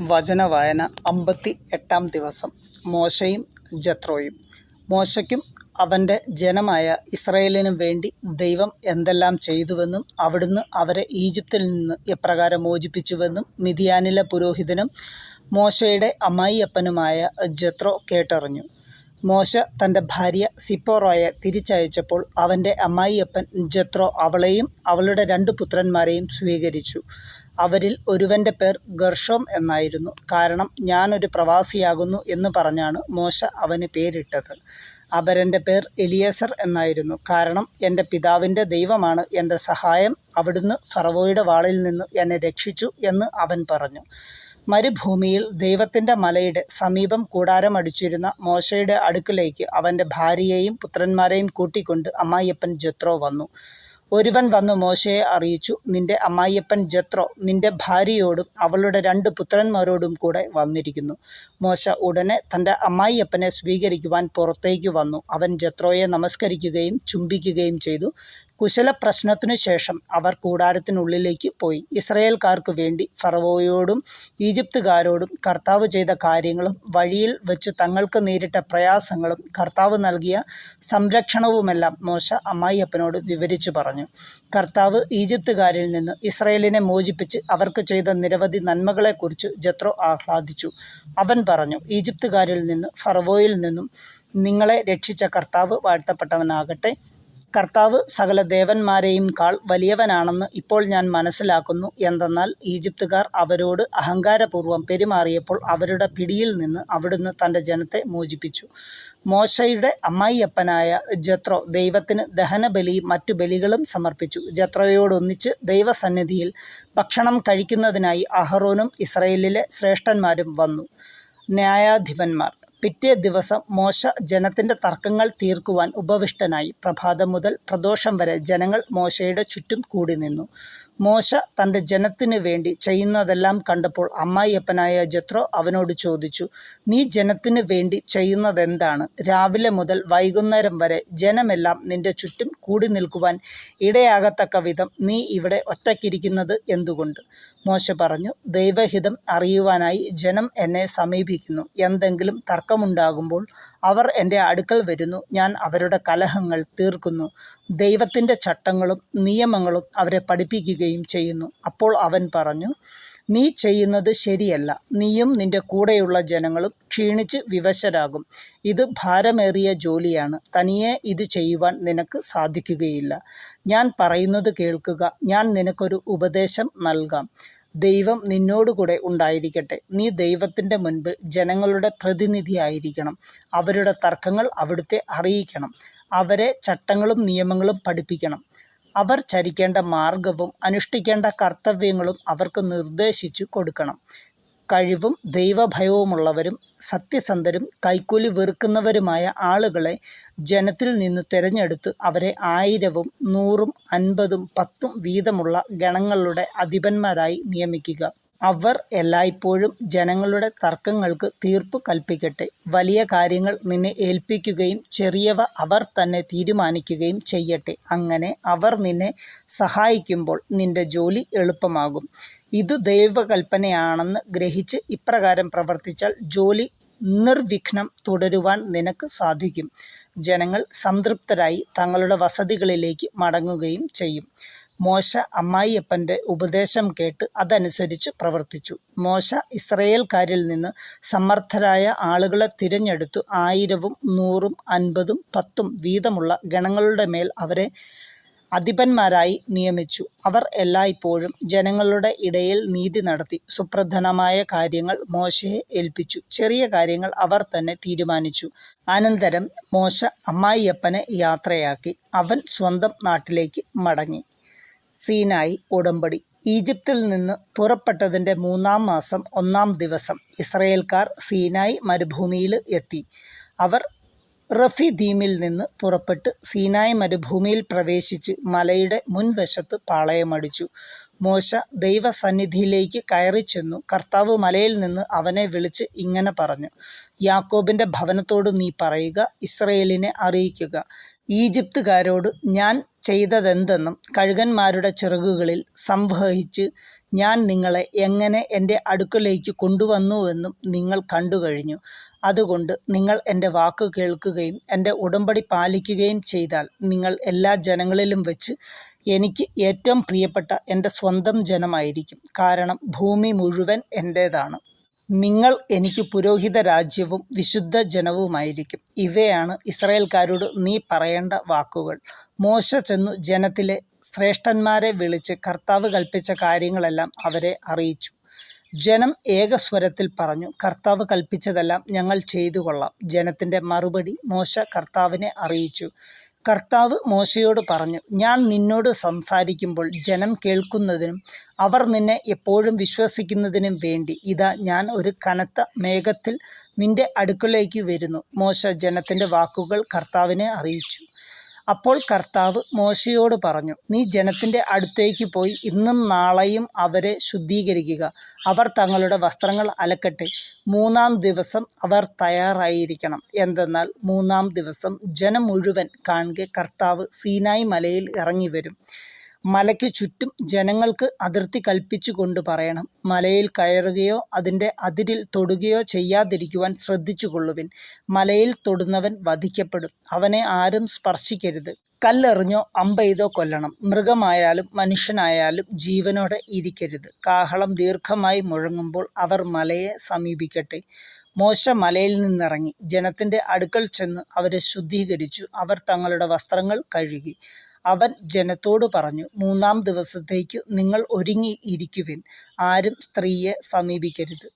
വചനവായന അമ്പത്തി എട്ടാം ദിവസം. മോശയും ജത്രോയും. മോശയ്ക്കും അവന്റെ ജനമായ ഇസ്രയേലിനും വേണ്ടി ദൈവം എന്തെല്ലാം ചെയ്തുവെന്നും അവിടുന്ന് അവരെ ഈജിപ്തിൽ നിന്ന് എപ്രകാരം മോചിപ്പിച്ചുവെന്നും മിതിയാനിലെ പുരോഹിതനും മോശയുടെ അമ്മായിയപ്പനുമായ ജത്രോ കേട്ടറിഞ്ഞു. മോശ തന്റെ ഭാര്യ സിപ്പോറോയെ തിരിച്ചയച്ചപ്പോൾ അവന്റെ അമ്മായിയപ്പൻ ജത്രോ അവളെയും അവളുടെ രണ്ട് പുത്രന്മാരെയും സ്വീകരിച്ചു. അവരിൽ ഒരുവന്റെ പേർ ഗർഷോം എന്നായിരുന്നു. കാരണം ഞാനൊരു പ്രവാസിയാകുന്നു എന്ന് പറഞ്ഞാണ് മോശ അവന് പേരിട്ടത്. അപരന്റെ പേർ എലിയസർ എന്നായിരുന്നു. കാരണം എന്റെ പിതാവിന്റെ ദൈവമാണ് എന്റെ സഹായം അവിടുന്ന് ഫറവോയുടെ വാളിൽ നിന്ന് എന്നെ രക്ഷിച്ചു എന്ന് അവൻ പറഞ്ഞു. മരുഭൂമിയിൽ ദൈവത്തിന്റെ മലയുടെ സമീപം കൂടാരമടിച്ചിരുന്ന മോശയുടെ അടുക്കിലേക്ക് അവന്റെ ഭാര്യയെയും പുത്രന്മാരെയും കൂട്ടിക്കൊണ്ട് അമ്മായിയപ്പൻ ജത്രോ വന്നു. ഒരുവൻ വന്നു മോശയെ അറിയിച്ചു നിന്റെ അമ്മായിയപ്പൻ ജത്രോ നിന്റെ ഭാര്യയോടും അവളുടെ രണ്ട് പുത്രന്മാരോടും കൂടെ വന്നിരിക്കുന്നു മോശ ഉടനെ തന്റെ അമ്മായിയപ്പനെ സ്വീകരിക്കുവാൻ പുറത്തേക്ക് വന്നു. അവൻ ജത്രോയെ നമസ്കരിക്കുകയും ചുംബിക്കുകയും ചെയ്തു. കുശല പ്രശ്നത്തിനു ശേഷം അവർ കൂടാരത്തിനുള്ളിലേക്ക് പോയി. ഇസ്രയേൽക്കാർക്ക് വേണ്ടി ഫറവോയോടും ഈജിപ്തുകാരോടും കർത്താവ് ചെയ്ത കാര്യങ്ങളും വഴിയിൽ വെച്ച് തങ്ങൾക്ക് നേരിട്ട പ്രയാസങ്ങളും കർത്താവ് നൽകിയ സംരക്ഷണവുമെല്ലാം മോശ അമ്മായിയപ്പനോട് വിവരിച്ചു പറഞ്ഞു. കർത്താവ് ഈജിപ്തുകാരിൽ നിന്ന് ഇസ്രയേലിനെ മോചിപ്പിച്ച് അവർക്ക് ചെയ്ത നിരവധി നന്മകളെക്കുറിച്ച് ജത്രോ ആഹ്ലാദിച്ചു. അവൻ പറഞ്ഞു ഈജിപ്തുകാരിൽ നിന്ന് ഫറവോയിൽ നിന്നും നിങ്ങളെ രക്ഷിച്ച കർത്താവ് വാഴ്ത്തപ്പെട്ടവനാകട്ടെ. കർത്താവ് സകല ദേവന്മാരെയും കാൾ വലിയവനാണെന്ന് ഇപ്പോൾ ഞാൻ മനസ്സിലാക്കുന്നു. എന്തെന്നാൽ ഈജിപ്തുകാർ അവരോട് അഹങ്കാരപൂർവം പെരുമാറിയപ്പോൾ അവരുടെ പിടിയിൽ നിന്ന് അവിടുന്ന് തന്റെ ജനത്തെ മോചിപ്പിച്ചു. മോശയുടെ അമ്മായിയപ്പനായ ജത്രോ ദൈവത്തിന് ദഹനബലിയും മറ്റു ബലികളും സമർപ്പിച്ചു. ജത്രയോടൊന്നിച്ച് ദൈവസന്നിധിയിൽ ഭക്ഷണം കഴിക്കുന്നതിനായി അഹറോനും ഇസ്രയേലിലെ ശ്രേഷ്ഠന്മാരും വന്നു. ന്യായാധിപന്മാർ പിറ്റേ ദിവസം മോശ ജനത്തിന്റെ തർക്കങ്ങൾ തീർക്കുവാൻ ഉപവിഷ്ടനായി പ്രഭാതം മുതൽ പ്രദോഷം വരെ ജനങ്ങൾ മോശയുടെ ചുറ്റും കൂടി നിന്നു മോശ തന്റെ ജനത്തിനു വേണ്ടി ചെയ്യുന്നതെല്ലാം കണ്ടപ്പോൾ അമ്മായിയപ്പനായ ജത്രോ അവനോട് ചോദിച്ചു നീ ജനത്തിനു വേണ്ടി ചെയ്യുന്നതെന്താണ്? രാവിലെ മുതൽ വൈകുന്നേരം വരെ ജനമെല്ലാം നിന്റെ ചുറ്റും കൂടി നിൽക്കുവാൻ ഇടയാകത്തക്ക വിധം നീ ഇവിടെ ഒറ്റയ്ക്കിരിക്കുന്നത് എന്തുകൊണ്ട്? മോശ പറഞ്ഞു ദൈവഹിതം അറിയുവാനായി ജനം എന്നെ സമീപിക്കുന്നു. എന്തെങ്കിലും തർക്കമുണ്ടാകുമ്പോൾ അവർ എന്റെ അടുക്കൽ വരുന്നു. ഞാൻ അവരുടെ കലഹങ്ങൾ തീർക്കുന്നു. ദൈവത്തിന്റെ ചട്ടങ്ങളും നിയമങ്ങളും അവരെ പഠിപ്പിക്കുകയും ചെയ്യുന്നു. അപ്പോൾ അവൻ പറഞ്ഞു നീ ചെയ്യുന്നത് ശരിയല്ല. നീയും നിന്റെ കൂടെയുള്ള ജനങ്ങളും ക്ഷീണിച്ച് വിവശരാകും. ഇത് ഭാരമേറിയ ജോലിയാണ്. തനിയെ ഇത് ചെയ്യുവാൻ നിനക്ക് സാധിക്കുകയില്ല. ഞാൻ പറയുന്നത് കേൾക്കുക. ഞാൻ നിനക്കൊരു ഉപദേശം നൽകാം. ദൈവം നിന്നോടുകൂടെ ഉണ്ടായിരിക്കട്ടെ. നീ ദൈവത്തിന്റെ മുൻപിൽ ജനങ്ങളുടെ പ്രതിനിധിയായിരിക്കണം. അവരുടെ തർക്കങ്ങൾ അവിടുത്തെ അറിയിക്കണം. അവരെ ചട്ടങ്ങളും നിയമങ്ങളും പഠിപ്പിക്കണം. അവർ ചരിക്കേണ്ട മാർഗവും അനുഷ്ഠിക്കേണ്ട കർത്തവ്യങ്ങളും അവർക്ക് നിർദ്ദേശിച്ചു കൊടുക്കണം. കഴിവും ദൈവഭയവുമുള്ളവരും സത്യസന്ധരും കൈക്കൂലി വെറുക്കുന്നവരുമായ ആളുകളെ ജനത്തിൽ നിന്ന് തിരഞ്ഞെടുത്ത് അവരെ ആയിരവും നൂറും അൻപതും പത്തും വീതമുള്ള ഗണങ്ങളുടെ അധിപന്മാരായി നിയമിക്കുക. അവർ എല്ലായ്പ്പോഴും ജനങ്ങളുടെ തർക്കങ്ങൾക്ക് തീർപ്പ് കൽപ്പിക്കട്ടെ. വലിയ കാര്യങ്ങൾ നിന്നെ ഏൽപ്പിക്കുകയും ചെറിയവ അവർ തന്നെ തീരുമാനിക്കുകയും ചെയ്യട്ടെ. അങ്ങനെ അവർ നിന്നെ സഹായിക്കുമ്പോൾ നിന്റെ ജോലി എളുപ്പമാകും. ഇത് ദൈവകൽപ്പനയാണെന്ന് ഗ്രഹിച്ച് ഇപ്രകാരം പ്രവർത്തിച്ചാൽ ജോലി നിർവിഘ്നം തുടരുവാൻ നിനക്ക് സാധിക്കും. ജനങ്ങൾ സംതൃപ്തരായി തങ്ങളുടെ വസതികളിലേക്ക് മടങ്ങുകയും ചെയ്യും. മോശ അമ്മായിയപ്പന്റെ ഉപദേശം കേട്ട് അതനുസരിച്ച് പ്രവർത്തിച്ചു. മോശ ഇസ്രയേൽക്കാരിൽ നിന്ന് സമർത്ഥരായ ആളുകളെ തിരഞ്ഞെടുത്തു. ആയിരവും നൂറും അൻപതും പത്തും വീതമുള്ള ഗണങ്ങളുടെ മേൽ അവരെ അധിപന്മാരായി നിയമിച്ചു. അവർ എല്ലായ്പ്പോഴും ജനങ്ങളുടെ ഇടയിൽ നീതി നടത്തി സുപ്രധാനമായ കാര്യങ്ങൾ മോശയെ ഏൽപ്പിച്ചു. ചെറിയ കാര്യങ്ങൾ അവർ തന്നെ തീരുമാനിച്ചു. അനന്തരം മോശ അമ്മായിയപ്പനെ യാത്രയാക്കി. അവൻ സ്വന്തം നാട്ടിലേക്ക് മടങ്ങി. സീനായി ഉടമ്പടി. ഈജിപ്തിൽ നിന്ന് പുറപ്പെട്ടതിന്റെ മൂന്നാം മാസം ഒന്നാം ദിവസം ഇസ്രയേൽക്കാർ സീനായി മരുഭൂമിയിൽ എത്തി. അവർ റഫിദീമിൽ നിന്ന് പുറപ്പെട്ട് സീനായ് മരുഭൂമിയിൽ പ്രവേശിച്ച് മലയുടെ മുൻവശത്ത് പാളയമടിച്ചു. മോശ ദൈവസന്നിധിയിലേക്ക് കയറി ചെന്നു കർത്താവ് മലയിൽ നിന്ന് അവനെ വിളിച്ച് ഇങ്ങനെ പറഞ്ഞു യാക്കോബിന്റെ ഭവനത്തോട് നീ പറയുക ഇസ്രയേലിനെ അറിയിക്കുക. ഈജിപ്തുകാരോട് ഞാൻ ചെയ്തതെന്തെന്നും കഴുകന്മാരുടെ ചിറകുകളിൽ സംവഹിച്ച് ഞാൻ നിങ്ങളെ എങ്ങനെ എന്റെ അടുക്കലേക്ക് കൊണ്ടുവന്നുവെന്നും നിങ്ങൾ കണ്ടു കഴിഞ്ഞു. അതുകൊണ്ട് നിങ്ങൾ എന്റെ വാക്ക് കേൾക്കുകയും എന്റെ ഉടമ്പടി പാലിക്കുകയും ചെയ്താൽ നിങ്ങൾ എല്ലാ ജനങ്ങളിലും വെച്ച് എനിക്ക് ഏറ്റവും പ്രിയപ്പെട്ട എന്റെ സ്വന്തം ജനമായിരിക്കും. കാരണം ഭൂമി മുഴുവൻ എന്റേതാണ്. നിങ്ങൾ എനിക്ക് പുരോഹിത രാജ്യവും വിശുദ്ധ ജനവുമായിരിക്കും. ഇവയാണ് ഇസ്രയേൽക്കാരോട് നീ പറയേണ്ട വാക്കുകൾ. മോശ ചെന്നു ജനത്തിലെ ശ്രേഷ്ഠന്മാരെ വിളിച്ച് കർത്താവ് കൽപ്പിച്ച കാര്യങ്ങളെല്ലാം അവരെ അറിയിച്ചു. ജനം ഏകസ്വരത്തിൽ പറഞ്ഞു കർത്താവ് കൽപ്പിച്ചതെല്ലാം ഞങ്ങൾ ചെയ്തു കൊള്ളാം ജനത്തിന്റെ മറുപടി മോശ കർത്താവിനെ അറിയിച്ചു. കർത്താവ് മോശയോട് പറഞ്ഞു ഞാൻ നിന്നോട് സംസാരിക്കുമ്പോൾ ജനം കേൾക്കുന്നതിനും അവർ നിന്നെ എപ്പോഴും വിശ്വസിക്കുന്നതിനും വേണ്ടി ഇതാ ഞാൻ ഒരു കനത്ത മേഘത്തിൽ നിന്റെ അടുക്കലേക്ക് വരുന്നു മോശ ജനത്തിന്റെ വാക്കുകൾ കർത്താവിനെ അറിയിച്ചു. അപ്പോൾ കർത്താവ് മോശയോട് പറഞ്ഞു നീ ജനത്തിന്റെ അടുത്തേക്ക് പോയി ഇന്നും നാളെയും അവരെ ശുദ്ധീകരിക്കുക. അവർ തങ്ങളുടെ വസ്ത്രങ്ങൾ അലക്കട്ടെ. മൂന്നാം ദിവസം അവർ തയ്യാറായിരിക്കണം. എന്തെന്നാൽ മൂന്നാം ദിവസം ജനം മുഴുവൻ കാണുക കർത്താവ് സീനായി മലയിൽ ഇറങ്ങി വരും മലയ്ക്ക് ചുറ്റും ജനങ്ങൾക്ക് അതിർത്തി കൽപ്പിച്ചുകൊണ്ട് പറയണം. മലയിൽ കയറുകയോ അതിന്റെ അതിരിൽ തൊടുകയോ ചെയ്യാതിരിക്കുവാൻ ശ്രദ്ധിച്ചുകൊള്ളുവിൻ മലയിൽ തൊടുന്നവൻ വധിക്കപ്പെടും. അവനെ ആരും സ്പർശിക്കരുത്. കല്ലെറിഞ്ഞോ അമ്പെയ്തോ കൊല്ലണം. മൃഗമായാലും മനുഷ്യനായാലും ജീവനോടെ ഇരിക്കരുത്. കാഹളം ദീർഘമായി മുഴങ്ങുമ്പോൾ അവർ മലയെ സമീപിക്കട്ടെ. മോശ മലയിൽ നിന്നിറങ്ങി. ജനത്തിന്റെ അടുക്കൽ ചെന്ന് അവരെ ശുദ്ധീകരിച്ചു. അവർ തങ്ങളുടെ വസ്ത്രങ്ങൾ കഴുകി. അവൻ ജനത്തോട് പറഞ്ഞു മൂന്നാം ദിവസത്തേക്കു നിങ്ങൾ ഒരുങ്ങി ഇരിക്കുവിൻ ആരും സ്ത്രീയെ സമീപിക്കരുത്.